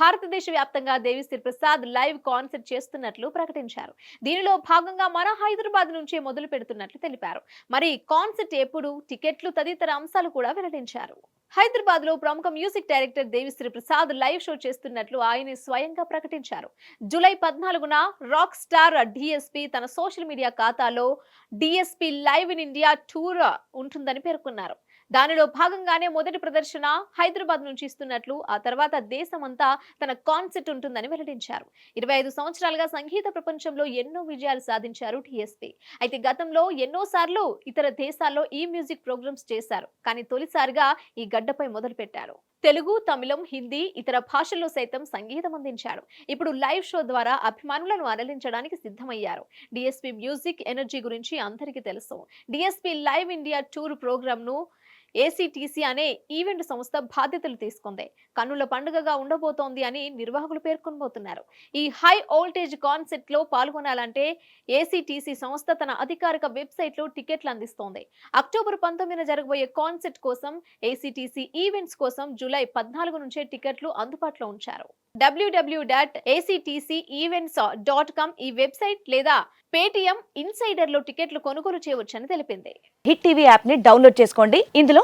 భారతదేశ వ్యాప్తంగా Devi Sri Prasad live concert చేస్తున్నట్లు ప్రకటించారు. దీనిలో భాగంగా మన హైదరాబాద్ నుంచే మొదలు పెడుతున్నట్లు తెలిపారు. మరి కాన్సర్ట్ ఎప్పుడు? టికెట్లు తదితర అంశాలు కూడా వెల్లడించారు. హైదరాబాద్లో ప్రముఖ music director Devi Sri Prasad live show చేస్తున్నట్లు ఆయన స్వయంగా ప్రకటించారు. జూలై పద్నాలుగున రాక్ స్టార్ డిఎస్పి తన సోషల్ మీడియా ఖాతాలో DSP live in India tour ఉంటుందని పేర్కొన్నారు. దానిలో భాగంగానే మొదటి ప్రదర్శన హైదరాబాద్ నుంచి ఇస్తున్నట్లు ఆ తర్వాత దేశమంతా తన కాన్సెప్ట్ ఉంటుందని వెల్లడించారు. ఇరవై ఐదు సంవత్సరాలుగా సంగీత ప్రపంచంలో ఎన్నో విజయాలు సాధించారు టిఎస్పి అయితే గతంలో ఎన్నో సార్లు ఇతర దేశాల్లో ఈ మ్యూజిక్ ప్రోగ్రామ్స్ చేశారు. కానీ తొలిసారిగా ఈ గడ్డపై మొదలు పెట్టారు తెలుగు తమిళం హిందీ ఇతర భాషల్లో సైతం సంగీతం అందించారు. ఇప్పుడు లైవ్ షో ద్వారా అభిమానులను అరలించడానికి సిద్ధమయ్యారు. డిఎస్పి మ్యూజిక్ ఎనర్జీ గురించి అందరికీ తెలుసు. డిఎస్పి లైవ్ ఇండియా టూర్ ప్రోగ్రామ్ను ఏసీటీసీ అనే ఈవెంట్ సంస్థ బాధ్యతలు తీసుకుంది. కన్నుల పండుగగా ఉండబోతోంది అని నిర్వాహకులు పేర్కొనబోతున్నారు. ఈ హై వోల్టేజ్ కాన్సెప్ట్లో పాల్గొనాలంటే ఏసీటీసీ సంస్థ తన అధికారిక వెబ్సైట్లో టికెట్లు అందిస్తోంది. అక్టోబర్ పంతొమ్మిదిన జరగబోయే కాన్సెప్ట్ కోసం ఏసీటీసీ ఈవెంట్స్ కోసం జూలై పద్నాలుగు నుంచే టికెట్లు అందుబాటులో ఉంచారు. WWW dot ACTC events dot com ఈ వెబ్సైట్ లేదా పేటిఎం ఇన్సైడర్లో టికెట్లు కొనుగోలు చేయవచ్చని తెలిపింది. హిట్ టీవీ యాప్ని డౌన్లోడ్ చేసుకోండి. ఇందులో